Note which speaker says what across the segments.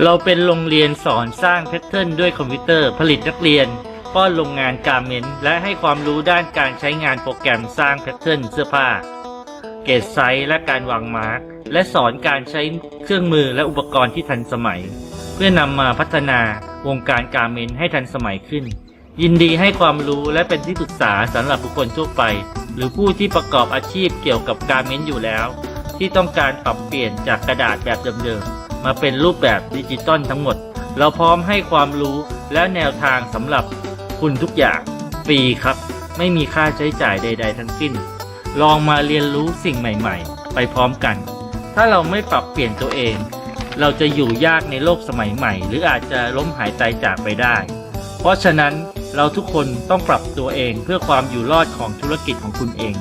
Speaker 1: เราเป็นโรงเรียนสอนสร้างแพทเทิร์นด้วยคอมพิวเตอร์ผลิตนักเรียน ป้อนโรงงานการเมนต์และให้ความรู้ด้านการใช้งานโปรแกรมสร้างแพทเทิร์นเสื้อผ้า เกรดไซส์และการวางมาร์กและสอนการใช้เครื่องมือและอุปกรณ์ที่ทันสมัย เพื่อนำมาพัฒนาวงการการเมนต์ให้ทันสมัยขึ้น ยินดีให้ความรู้และเป็นที่ปรึกษาสำหรับบุคคลทั่วไป หรือผู้ที่ประกอบอาชีพเกี่ยวกับการเมนต์อยู่แล้ว ที่ต้องการปรับเปลี่ยนจากกระดาษแบบเดิมๆ มาเป็นรูปแบบดิจิตอลทั้งหมด เราพร้อมให้ความรู้และแนวทางสำหรับคุณทุกอย่างฟรีครับ ไม่มีค่าใช้จ่ายใด ๆ ทั้งสิ้น ลองมาเรียนรู้สิ่งใหม่ ๆ ไปพร้อมกัน ถ้าเราไม่ปรับเปลี่ยนตัวเอง เราจะอยู่ยากในโลกสมัยใหม่ หรืออาจจะล้มหายตายจากไปได้ เพราะฉะนั้นเราทุกคนต้องปรับตัวเองเพื่อความอยู่รอดของธุรกิจของคุณเอง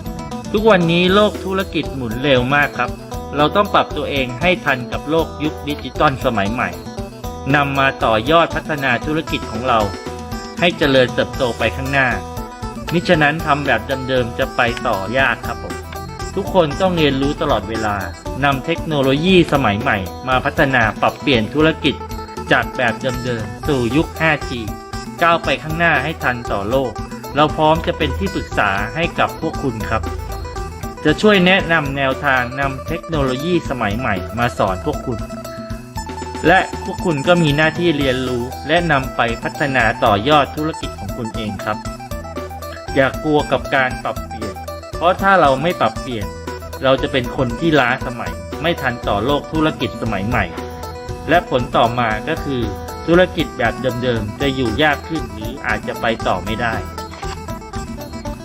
Speaker 1: ทุกวันนี้โลกธุรกิจหมุนเร็วมากครับ เราต้องปรับตัวเองให้ทันกับโลกยุคดิจิตอลสมัยใหม่นำมาต่อยอดพัฒนาธุรกิจของเรา ให้เจริญเติบโตไปข้างหน้า มิฉะนั้นทำแบบเดิมๆจะไปต่อยากครับผม ทุกคนต้องเรียนรู้ตลอดเวลานำเทคโนโลยีสมัยใหม่ มาพัฒนาปรับเปลี่ยนธุรกิจ จากแบบเดิมๆสู่ยุค 5G ก้าวไปข้างหน้าให้ทันต่อโลก เราพร้อมจะเป็นที่ปรึกษาให้กับพวกคุณครับ จะช่วยแนะนำแนวทางนำเทคโนโลยีสมัยใหม่มาสอนพวกคุณ และพวกคุณก็มีหน้าที่เรียนรู้และนำไปพัฒนาต่อยอดธุรกิจของคุณเองครับ อย่ากลัวกับการปรับเปลี่ยน เพราะถ้าเราไม่ปรับเปลี่ยน เราจะเป็นคนที่ล้าสมัย ไม่ทันต่อโลกธุรกิจสมัยใหม่ และผลต่อมาก็คือธุรกิจแบบเดิมๆจะอยู่ยากขึ้นหรืออาจจะไปต่อไม่ได้